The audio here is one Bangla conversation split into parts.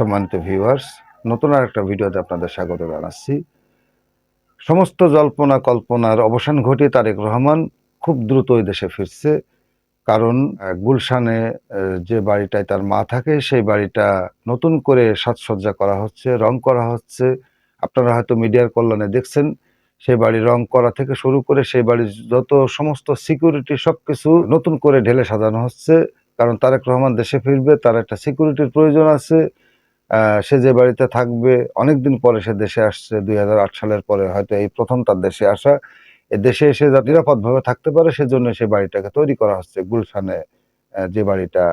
সম্মানিত ভিউয়ার্স নতুন আর একটা ভিডিওতে আপনাদের স্বাগত জানাচ্ছি। সমস্ত জল্পনা কল্পনার অবসান ঘটিয়ে তারেক রহমান খুব দ্রুত ওই দেশে ফিরছে। কারণ গুলশানে যে বাড়িটায় তার মা থাকে, সেই বাড়িটা নতুন করে সাজসজ্জা করা হচ্ছে, রং করা হচ্ছে। আপনারা হয়তো মিডিয়ার কল্যাণে দেখছেন, সেই বাড়ি রং করা থেকে শুরু করে সেই বাড়ির যত সমস্ত সিকিউরিটি সব কিছু নতুন করে ঢেলে সাজানো হচ্ছে। কারণ, তারেক রহমান দেশে ফিরবে, তার একটা সিকিউরিটির প্রয়োজন আছে। সে যে বাড়িতে থাকবে, অনেকদিন পরে সে দেশে আসছে, দুই হাজার আট সালের পরে হয়তো এই প্রথম তার দেশে আসা। এ দেশে এসে যাতে নিরাপদভাবে থাকতে পারে, সেজন্য সে বাড়িটাকে তৈরি করা হচ্ছে। গুলশানে যে বাড়িটা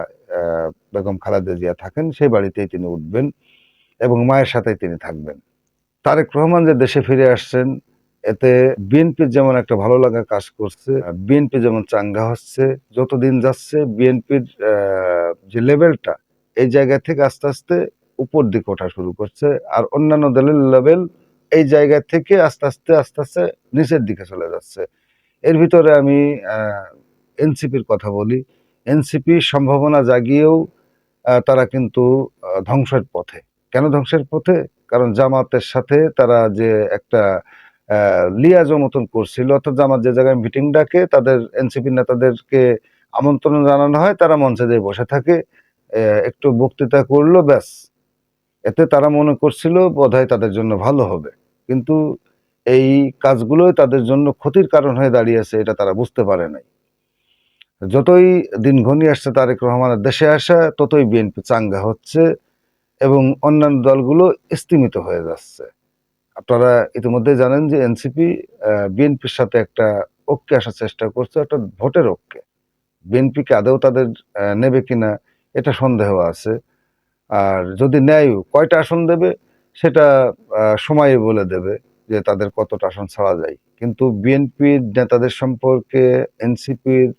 বেগম খালেদা জিয়া থাকেন, সেই বাড়িতেই তিনি উঠবেন এবং মায়ের সাথেই তিনি থাকবেন। তারেক রহমান যে দেশে ফিরে আসছেন, এতে বিএনপির যেমন একটা ভালো লাগা কাজ করছে বিএনপি যেমন চাঙ্গা হচ্ছে যত দিন যাচ্ছে, বিএনপির যে লেভেলটা, এই জায়গা থেকে আস্তে আস্তে উপর দিকে ওঠা শুরু করছে আর অন্যান্য দলের লেভেল এই জায়গা থেকে আস্তে আস্তে আস্তে আস্তে নিচের দিকে চলে যাচ্ছে। এর ভিতরে আমি এনসিপির কথা বলি। এনসিপি সম্ভাবনা জাগিয়েও তারা কিন্তু ধ্বংসের পথে। কেন ধ্বংসের পথে? কারণ জামাতের সাথে তারা যে একটা লিয়াজ মতন করছিল, অর্থাৎ জামাত যে জায়গায় মিটিং ডাকে, তাদের এনসিপি নেতাদেরকে আমন্ত্রণ জানানো হয়, তারা মঞ্চে যেয়ে বসে থাকে। একটু বক্তৃতা করল, ব্যাস। এতে তারা মনে করছিল বোধহয় তাদের জন্য ভালো হবে। কিন্তু এই কাজগুলোই তাদের জন্য ক্ষতির কারণ হয়ে দাঁড়িয়েছে এটা তারা বুঝতে পারে নাই। যতই দিন ঘনিয়ে আসছে, তারেক রহমানের দেশে আসা, ততই বিএনপি চাঙ্গা হচ্ছে এবং অন্যান্য দলগুলো স্তিমিত হয়ে যাচ্ছে। আপনারা ইতিমধ্যে জানেন যে এনসিপি বিএনপির সাথে একটা ঐক্যে আসার চেষ্টা করছে একটা ভোটের ঐক্যে। বিএনপিকে আদৌ তাদের নেবে কিনা, এটা সন্দেহ আছে। আর যদি নেয়, কয়টা আসন দেবে সেটা সময় বলে দেবে যে তাদের কতটা আসন ছাড়া যায়। কিন্তু বিএনপির নেতাদের সম্পর্কে, এনসিপির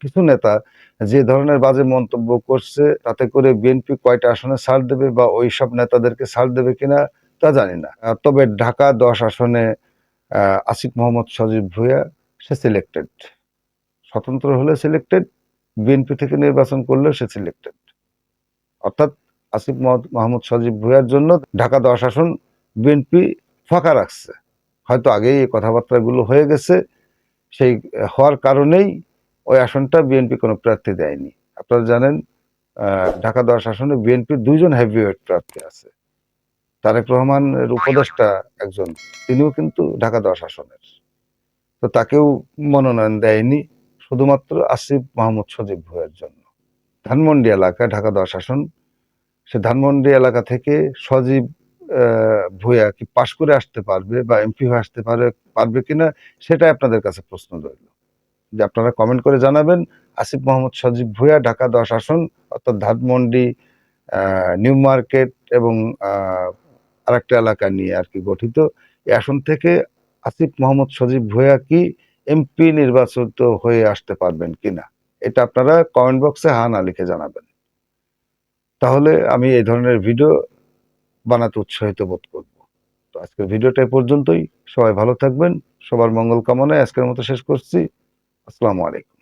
কিছু নেতা যে ধরনের বাজে মন্তব্য করছে, তাতে করে বিএনপি কয়টা আসনে ছাড় দেবে বা ওই সব নেতাদেরকে ছাড় দেবে কিনা, তা জানি না। তবে ঢাকা দশ আসনে আসিফ মোহাম্মদ সজীব ভুঁইয়া, সে সিলেক্টেড স্বতন্ত্র হলে সিলেক্টেড বিএনপি থেকে নির্বাচন করলেও সে সিলেক্টেড অর্থাৎ আসিফ মোহাম্মদ সজীব ভুঁইয়ার জন্য ঢাকা দশ আসন বিএনপি ফাঁকা রাখছে। হয়তো আগেই এই কথাবার্তাগুলো হয়ে গেছে। সেই হওয়ার কারণেই ওই আসনটা বিএনপি কোনো প্রার্থী দেয়নি। আপনারা জানেন ঢাকা দশ আসনে বিএনপির দুইজন হেভিওয়েট প্রার্থী আছে। তারেক রহমানের উপদেষ্টা একজন, তিনিও কিন্তু ঢাকা দশ আসনের। তো তাকেও মনোনয়ন দেয়নি শুধুমাত্র আসিফ মাহমুদ সজীব ভুঁইয়ার জন্য। ধানমন্ডি এলাকা, ঢাকা দশ আসন সে ধানমন্ডি এলাকা থেকে সজীব ভুঁইয়া কি পাশ করে আসতে পারবে বা এমপি হয়ে আসতে পারে, পারবে কিনা সেটাই আপনাদের কাছে প্রশ্ন রইল। যে আপনারা কমেন্ট করে জানাবেন, আসিফ মোহাম্মদ সজীব ভুঁইয়া, ঢাকা দশ আসন অর্থাৎ ধানমন্ডি নিউ মার্কেট এবং আরেকটা এলাকা নিয়ে আর কি গঠিত। এই আসন থেকে আসিফ মোহাম্মদ সজীব ভুঁইয়া কি এমপি নির্বাচিত হয়ে আসতে পারবেন কিনা? এটা আপনারা কমেন্ট বক্সে হা না লিখে জানাবেন। তাহলে আমি এই ধরনের ভিডিও বানাতে উৎসাহিত বোধ করব। তো আজকের ভিডিওটা পর্যন্তই। সবাই ভালো থাকবেন। সবার মঙ্গল কামনায় আজকের মতো শেষ করছি। আসসালামু আলাইকুম।